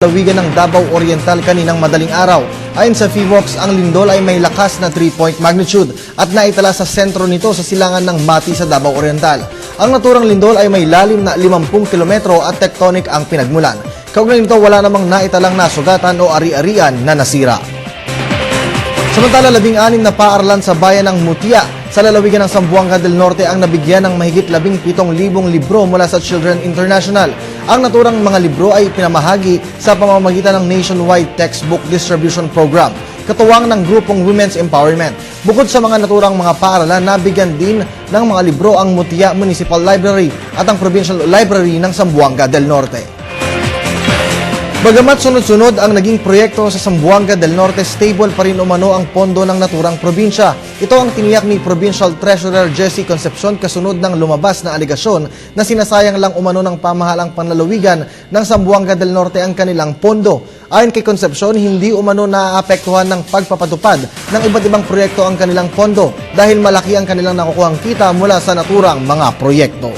Lawigan ng Davao Oriental kaninang madaling araw. Ayon sa FIVOX, ang lindol ay may lakas na 3-point magnitude at naitala sa sentro nito sa silangan ng Mati sa Davao Oriental. Ang naturang lindol ay may lalim na 50 kilometro at tectonic ang pinagmulan. Kaugnay nito, wala namang naitalang nasugatan o ari-arian na nasira. Samantala, labing-anim na paaralan sa bayan ng Mutia sa lalawigan ng Zamboanga del Norte ang nabigyan ng mahigit 17,000 libro mula sa Children International. Ang naturang mga libro ay pinamahagi sa pamamagitan ng nationwide textbook distribution program, katuwang ng grupong Women's Empowerment. Bukod sa mga naturang mga paaralan, nabigyan din ng mga libro ang Mutia Municipal Library at ang Provincial Library ng Zamboanga del Norte. Bagamat sunod-sunod ang naging proyekto sa Zamboanga del Norte, stable pa rin umano ang pondo ng naturang probinsya. Ito ang tiniyak ni Provincial Treasurer Jesse Concepcion kasunod ng lumabas na aligasyon na sinasayang lang umano ng pamahalang panlalawigan ng Zamboanga del Norte ang kanilang pondo. Ayon kay Concepcion, hindi umano naaapektuhan ng pagpapatupad ng iba't ibang proyekto ang kanilang pondo dahil malaki ang kanilang nakukuhang kita mula sa naturang mga proyekto.